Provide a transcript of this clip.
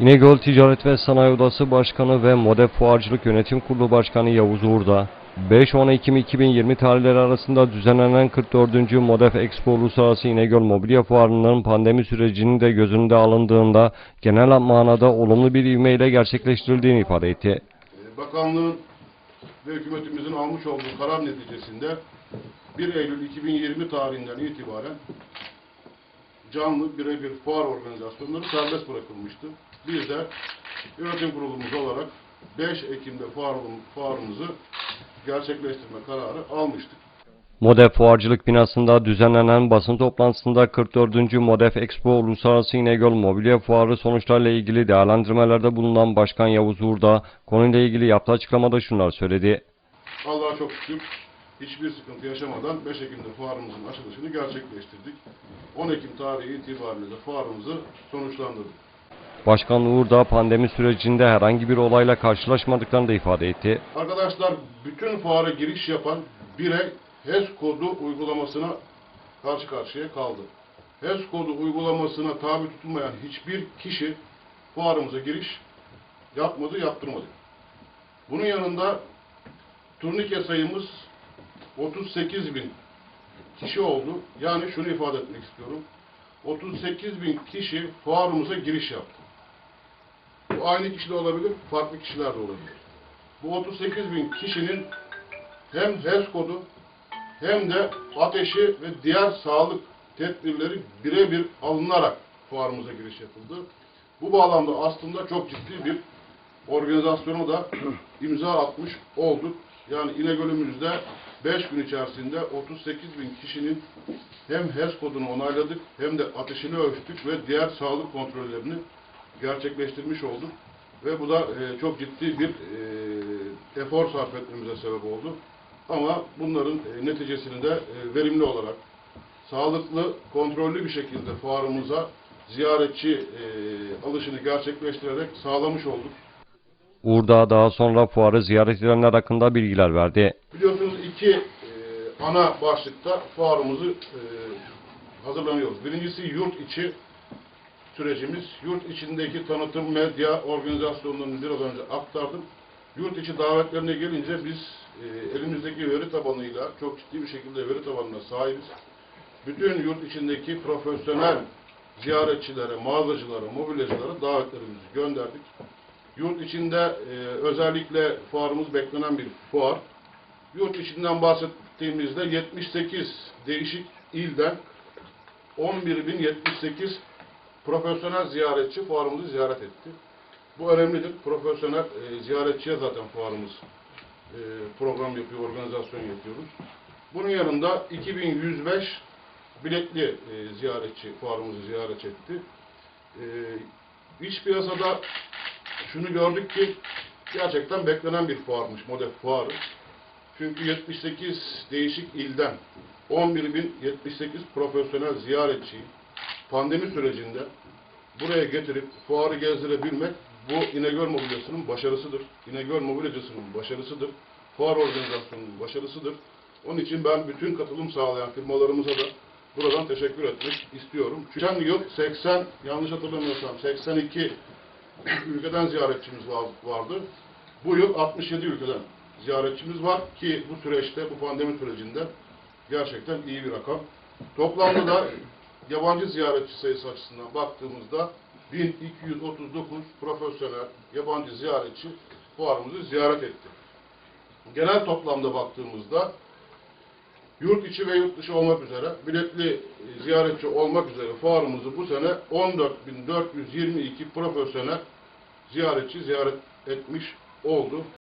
İnegöl Ticaret ve Sanayi Odası Başkanı ve Modef Fuarcılık Yönetim Kurulu Başkanı Yavuz Uğur'da 5-10 Ekim 2020 tarihleri arasında düzenlenen 44. Modef Expo Uluslararası İnegöl Mobilya Fuarı'nın pandemi sürecinin de göz önünde alındığında genel manada olumlu bir ivmeyle gerçekleştirildiğini ifade etti. Bakanlığın ve hükümetimizin almış olduğu karar neticesinde 1 Eylül 2020 tarihinden itibaren canlı birebir fuar organizasyonları serbest bırakılmıştı. Biz de yönetim kurulumuz olarak 5 Ekim'de fuar, fuarımızı gerçekleştirme kararı almıştık. Modef Fuarcılık binasında düzenlenen basın toplantısında 44. Modef Expo Uluslararası İnegöl Mobilya Fuarı sonuçlarıyla ilgili değerlendirmelerde bulunan Başkan Yavuz Uğur da konuyla ilgili yaptığı açıklamada şunlar söyledi. Allah'a çok şükür hiçbir sıkıntı yaşamadan 5 Ekim'de fuarımızın açılışını gerçekleştirdik. 10 Ekim tarihi itibariyle de fuarımızı sonuçlandırdık. Başkan Uğur da pandemi sürecinde herhangi bir olayla karşılaşmadıklarını da ifade etti. Arkadaşlar bütün fuara giriş yapan birey HES kodu uygulamasına karşı karşıya kaldı. HES kodu uygulamasına tabi tutulmayan hiçbir kişi fuarımıza giriş yapmadı, yaptırmadı. Bunun yanında turnike sayımız 38 bin kişi oldu. Yani şunu ifade etmek istiyorum. 38 bin kişi fuarımıza giriş yaptı. Aynı kişi de olabilir, farklı kişiler de olabilir. Bu 38 bin kişinin hem HES kodu hem de ateşi ve diğer sağlık tedbirleri birebir alınarak fuarımıza giriş yapıldı. Bu bağlamda aslında çok ciddi bir organizasyona da imza atmış olduk. Yani İnegöl'ümüzde 5 gün içerisinde 38 bin kişinin hem HES kodunu onayladık hem de ateşini ölçtük ve diğer sağlık kontrollerini gerçekleştirmiş olduk. Ve bu da e, çok ciddi bir e, efor sarf etmemize sebep oldu. Ama bunların e, neticesini de e, verimli olarak, sağlıklı, kontrollü bir şekilde fuarımıza ziyaretçi e, alışını gerçekleştirerek sağlamış olduk. Uğur da daha sonra fuarı ziyaret edenler hakkında bilgiler verdi. Biliyorsunuz iki e, ana başlıkta fuarımızı e, hazırlanıyoruz. Birincisi yurt içi sürecimiz. Yurt içindeki tanıtım, medya organizasyonlarını biraz önce aktardım. Yurt içi davetlerine gelince biz e, elimizdeki veri tabanıyla çok ciddi bir şekilde veri tabanına sahibiz. Bütün yurt içindeki profesyonel ziyaretçilere, mağazacılara, mobilyacılara davetlerimizi gönderdik. Yurt içinde e, özellikle fuarımız beklenen bir fuar. Yurt içinden bahsettiğimizde 78 değişik ilden 11.078 profesyonel ziyaretçi fuarımızı ziyaret etti. Bu önemlidir. Profesyonel e, ziyaretçiye zaten fuarımız e, program yapıyor, organizasyon yapıyoruz. Bunun yanında 2105 biletli e, ziyaretçi fuarımızı ziyaret etti. E, iç piyasada şunu gördük ki gerçekten beklenen bir fuarmış, Modef fuarı. Çünkü 78 değişik ilden 11.078 profesyonel ziyaretçiyi pandemi sürecinde buraya getirip fuarı gezdirebilmek bu İnegöl Mobilyası'nın başarısıdır. İnegöl Mobilyacısı'nın başarısıdır. Fuar organizasyonunun başarısıdır. Onun için ben bütün katılım sağlayan firmalarımıza da buradan teşekkür etmek istiyorum. Geçen yıl 80, yanlış hatırlamıyorsam 82 ülkeden ziyaretçimiz var- vardı. Bu yıl 67 ülkeden ziyaretçimiz var ki bu süreçte, bu pandemi sürecinde gerçekten iyi bir rakam. Toplamda da yabancı ziyaretçi sayısı açısından baktığımızda 1239 profesyonel yabancı ziyaretçi fuarımızı ziyaret etti. Genel toplamda baktığımızda yurt içi ve yurt dışı olmak üzere biletli e, ziyaretçi olmak üzere fuarımızı bu sene 14.422 profesyonel ziyaretçi ziyaret etmiş oldu.